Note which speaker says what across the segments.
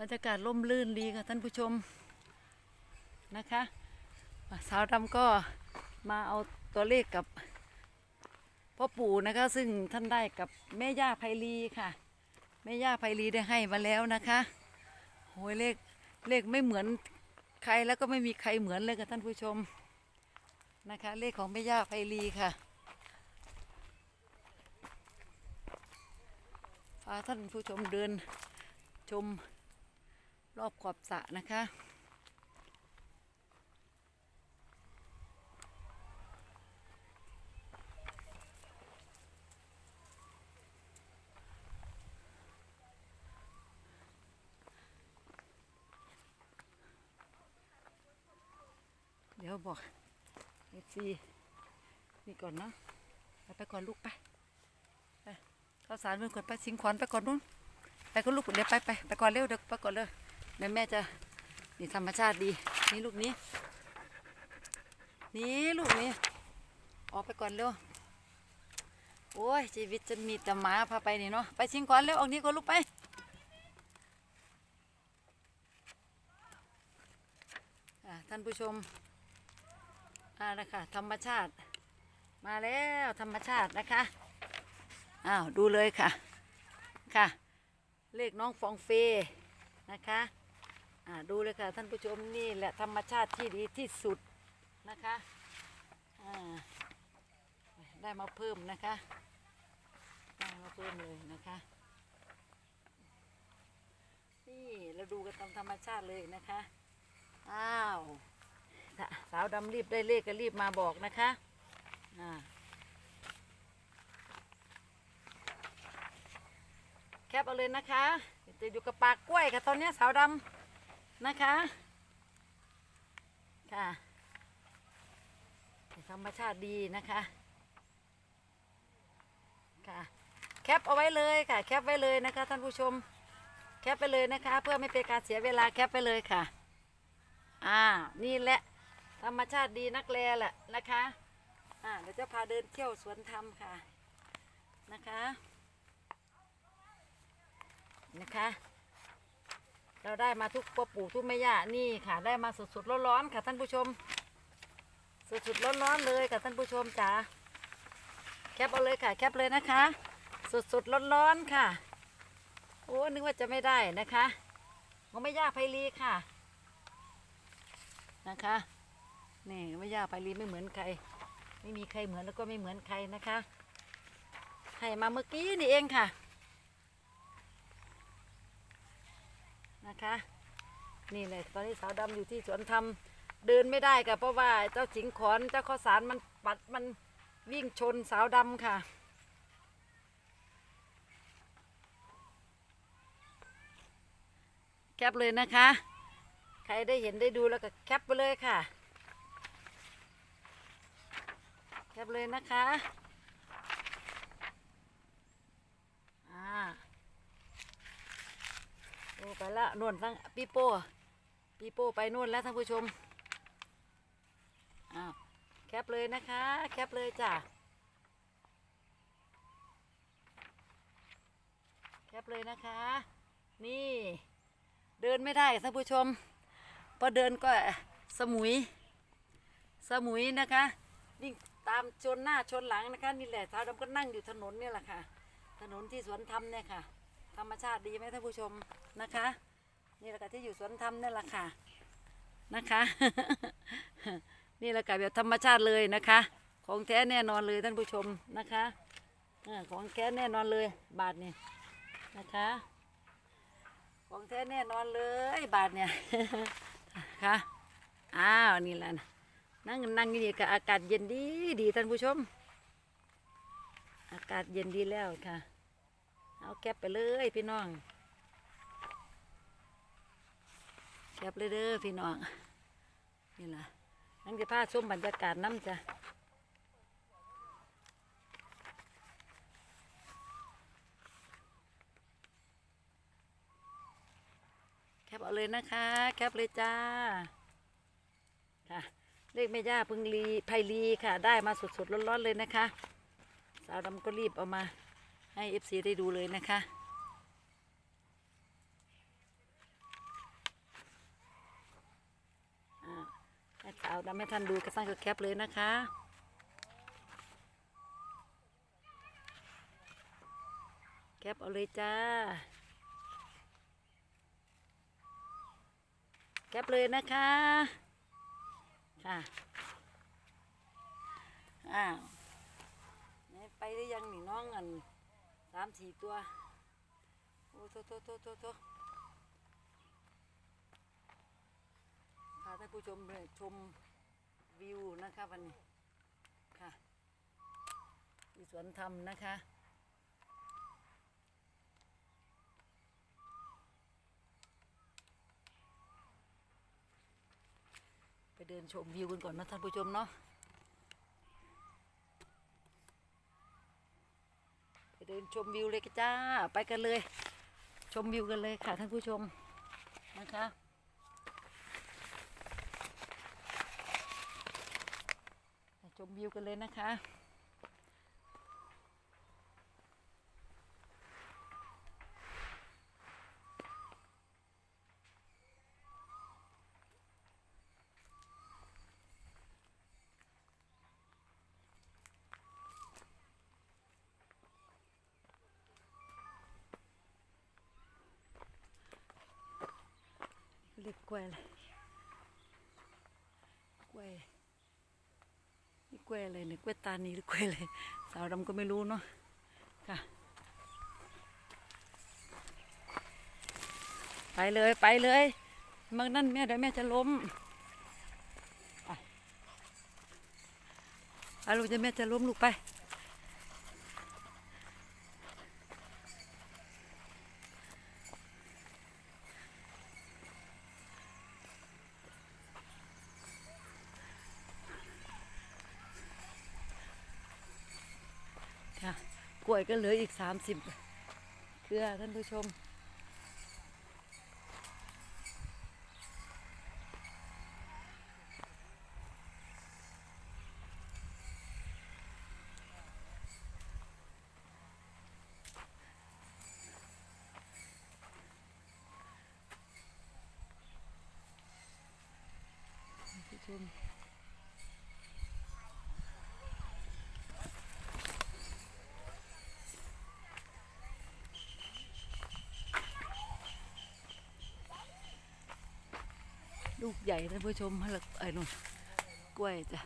Speaker 1: บรรยากาศร่มรื่นดีค่ะท่านผู้ชมนะคะสาวดำก็มาเอาตัวเลขกับพ่อปู่นะคะ ซึ่งท่านได้กับแม่ย่าไพลีค่ะแม่ย่าไพลีได้ให้มาแล้วนะคะโอ้ยเลขเลขไม่เหมือนใครแล้วก็ไม่มีใครเหมือนเลยค่ะท่านผู้ชมนะคะ เลขของแม่ย่าไพลีค่ะพาท่านผู้ชมเดินชม รอบขอบสระนะคะ เดี๋ยวบอกเอฟซีนี่ก่อนเนาะไปไปก่อนลูกไปไปข้าวสารเมื่อก่อนไปสิงขวัญไปก่อนนู้นไปก็ลูกเดี๋ยวไปไปไปก่อนเร็วเดี๋ยวไปก่อนเลย เดี๋ยวแม่จะนี่ธรรมชาติดี นี่ลูกนี้ นี่ลูกนี้ ออกไปก่อนเร็ว โอ้ยชีวิตจะมีแต่หมาพาไปนี่เนาะ ไปสิงขวัญเร็วออกนี้ก่อนลูกไป ท่านผู้ชมอ่านะคะธรรมชาติ มาแล้วธรรมชาตินะคะ อ้าว ดูเลยค่ะ ค่ะ เลขน้องฟองเฟนะคะ ดูเลยค่ะท่านผู้ชมนี่แหละธรรมชาติที่ดีที่สุดนะคะอ่าได้มาเพิ่มนะคะได้มาเพิ่มเลยนะคะนี่เราดูกันตามธรรมชาติเลยนะคะอ้าวสาวดำรีบได้เลขก็รีบมาบอกนะคะอ่าแคปเอาเลยนะคะจะอยู่กับปากกล้วยค่ะตอนนี้สาวดำ นะคะ ค่ะธรรมชาติดีนะคะ ค่ะ แคปเอาไว้เลยค่ะ แคปไว้เลยนะคะ ท่านผู้ชม แคปไปเลยนะคะ เพื่อไม่เป็นการเสียเวลาแคปไปเลยค่ะ อ่า นี่แหละ ธรรมชาติดีนักแลแหละนะคะ อ่า เดี๋ยวจะพาเดินเที่ยวสวนธรรมค่ะ นะคะ นะคะ เราได้มาทุกปอปู่ทุกแม่ย่านี่ค่ะ ได้มาสดๆร้อนๆค่ะท่านผู้ชม สดๆร้อนๆเลยค่ะท่านผู้ชมจ๋าแคปเอาเลยค่ะ แคปเลยนะคะ สดๆร้อนๆค่ะ โอ้นึกว่าจะไม่ได้นะคะของแม่ย่าไพลีค่ะ นะคะนี่ไม่ยากไปรีไม่เหมือนใคร ไม่มีใครเหมือนแล้วก็ไม่เหมือนใครนะคะให้มาเมื่อกี้นี่เองค่ะ นะคะ นี่เลยตอนนี้สาวดำอยู่ที่สวนธรรมเดินไม่ได้ค่ะเพราะว่าเจ้าสิงขอนเจ้าข้าวสารมันปัดมันวิ่งชนสาวดำค่ะ แคปเลยนะคะ ใครได้เห็นได้ดูแล้วก็แคปไปเลยค่ะ แคปเลยนะคะอ่าโอ้ไปละนวนทั้งปีโป้ปีโป้ไปนู่นแล้วท่านผู้ชมอ้าวแคปเลยนะคะ แคปเลยจ้ะแคปเลยนะคะ นี่เดินไม่ได้ท่านผู้ชมพอเดินก็สมุย สมุยนะคะวิ่งตามชนหน้าชนหลังนะคะนี่แหละเท้าดำก็นั่งอยู่ถนนเนี่ยแหละค่ะ ถนนที่สวนธรรมเนี่ยค่ะ ธรรมชาติดีไหมท่านผู้ชมนะคะ นี่แหละค่ะที่อยู่สวนธรรมนี่แหละค่ะนะคะ นี่แหละค่ะแบบธรรมชาติเลยนะคะ ของแท้แน่นอนเลยท่านผู้ชมนะคะอของแท้แน่นอนเลยบาทนี่นะคะ ของแท้แน่นอนเลยบาทเนี่ยค่ะอ้าวนี่แหละนะนั่งนั่งอยู่นี่กับอากาศเย็นดีดีท่านผู้ชม อากาศเย็นดีแล้วค่ะ เอาแก็บไปเลยพี่น้องแก็บเลยเด้อพี่น้อง นี่แหละนั่งจะพาชมบรรยากาศน้ำจ้ะแคปเอาเลยนะคะ แคปเลยจ้า ค่ะ เลขแม่ย่าพึ่งลีไพลีค่ะ ได้มาสดๆร้อนๆเลยนะคะ สาวดำก็รีบเอามา ให้ FC ได้ดูเลยนะคะ ถ้าสาวดำไม่ทันดูกระสั้างกระแคบเลยนะคะแคบเอาเลยจ้า แคบเลยนะคะค่ะอ้าวไปได้ยังหนีน้องอันามสี่ตัว โอ้โตโตโตโตโตพาท่านผู้ชมเลยชมวิวนะคะวันนี้ค่ะที่สวนธรรมนะคะไปเดินชมวิวกันก่อนนะท่านผู้ชมเนาะ ไป เดินชมวิวเลยจ้า ไปกันเลย ชมวิวกันเลยค่ะท่านผู้ชมนะคะชมวิวกันเลยนะคะ เรียกกล้วยอะไรกล้วยนี่กล้วยอะไรเนี่ยกล้วยตานีหรือกล้วยอะไรสาวดำก็ไม่รู้เนาะค่ะไปเลยไปเลยมังนั่นแม่เดี๋ยวแม่จะล้มไปไปลูกจะแม่จะล้มลูกไป ค่ะ กล้วยก็เหลืออีกสามสิบเครือท่านผู้ชมท่านผู้ชม ลูกใหญ่ท่านผู้ชมให้ละไอ้นุ่นกล้วยจ้ะ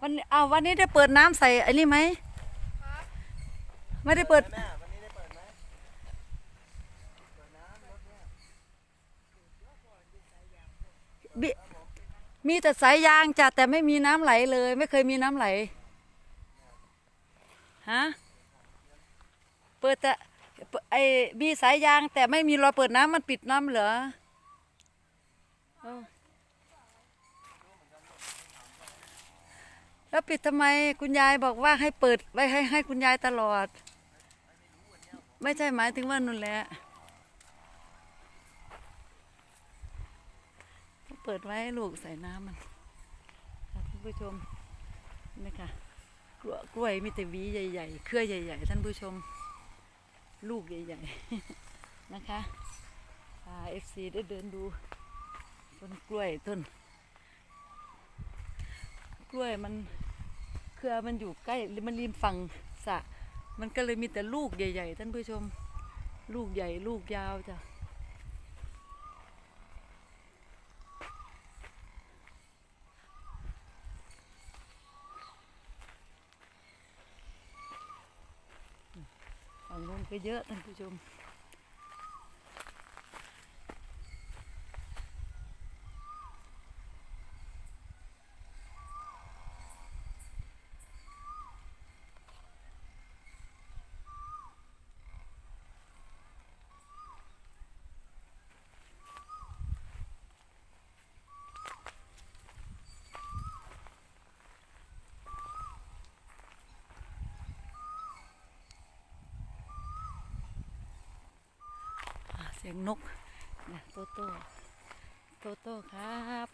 Speaker 1: วันอ้าววันนี้ได้เปิดน้ำใส่ไอ้นี่ไหม ไม่ได้เปิด
Speaker 2: แม่วันนี้ได้เปิดไหมเปิดน้ำรถเนี่ย
Speaker 1: บิมีแต่สายยางจ้ะแต่ไม่มีน้ำไหลเลย ไม่เคยมีน้ำไหลฮะเปิดแต่เปิดไอ้มีสายยาง แต่ไม่มีรอยเปิดน้ำมันปิดน้ำเหรอเออแล้วปิดทำไมคุณยายบอกว่าให้เปิดไว้ให้ให้คุณยายตลอด ไม่ใช่หมายถึงว่านุ่นแหละ เปิดไว้ให้ลูกใส่น้ำมันท่านผู้ชมนี่ค่ะกล้วยกล้วยมีแต่หวีใหญ่ๆ เครือใหญ่ ๆ ท่านผู้ชม ลูกใหญ่ ๆ นะคะเอฟซีได้เดินดูต้นกล้วยต้น กล้วยมันเครือมันอยู่ใกล้มันริมฝั่งสระ มันก็เลยมีแต่ลูกใหญ่ ๆ ท่านผู้ชม ลูกใหญ่ลูกยาวจ้ะฝั่งนู้นก็เยอะท่านผู้ชม สียงนกนะโตโต้โตโต้ครับ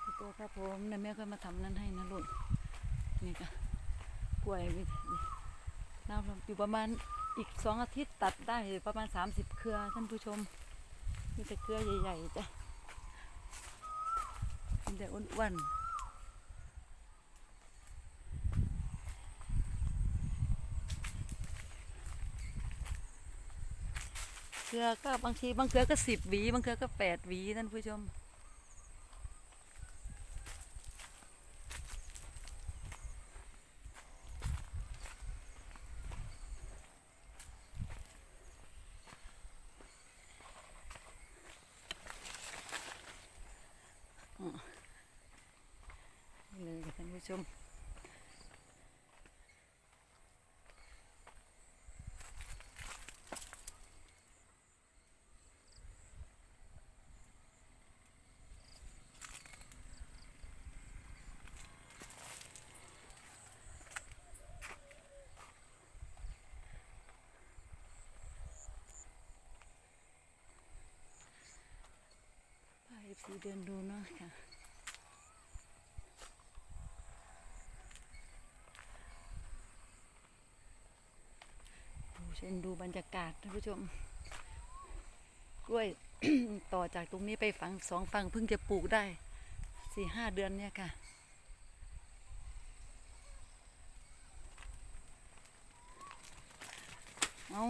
Speaker 1: โตโต้ครับผมนะแม่ก็มาทำนั่นให้นะลูกนี่ก็กล้วยวิน้ำลงอยู่ประมาณอีกสองอาทิตย์ตัดได้ประมาณ 30 เครือท่านผู้ชมมีแต่เครือใหญ่ๆจ้ะมีแต่อ้วนๆ รือก็บางทีบางเครือก็สิบหวีบางเครือก็แปดหวีท่านผู้ชมอ๋อเลยท่านผู้ชม ดินดูเนาะค่ะ ดูเช่นดูบรรยากาศท่านผู้ชม กล้วยต่อจากตรงนี้ไปฝั่งสองฝั่งเพิ่งจะปลูกได้สี่ห้าเดือนเนี่ยค่ะเอา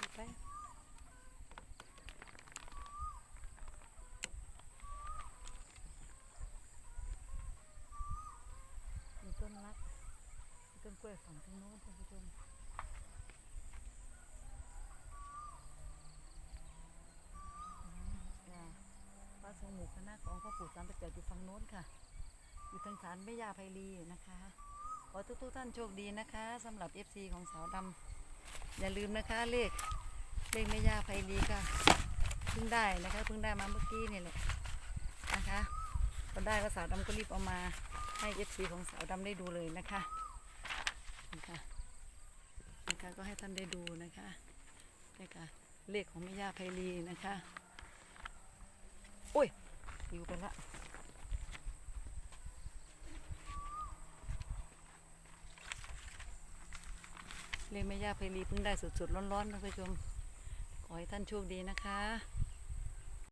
Speaker 1: ดูไปมีต้นรักมีต้น กล้วยฝั่งทางโน้นท่านผู้ชมอืมจ้ะวัดทรงหมู่คณะของพ่อปู่สามประเจ็ดอยู่ฝั่งโน้นค่ะ อยู่ทางฐานแม่ยาไพลีนะคะ ขอทุกทุกๆท่านโชคดีนะคะสำหรับ FC ของสาวดำอย่าลืมนะคะเลขเลขแม่ยาไพลีก็เพิ่งได้นะคะเพิ่งได้มาเมื่อกี้นี่แหละนะคะพอได้ก็สาวดำก็รีบเอามาให้เอฟซีของสาวดำได้ดูเลยนะคะ นะคะนะคะก็ให้ท่านได้ดูนะคะนี่ค่ะเลขของแม่ย่าไพลีนะคะโอ้ยอยู่ไปละเลขแม่ย่าไพลีเพิ่งได้สดๆร้อนๆท่านผู้ชมขอให้ท่านโชคดีนะคะ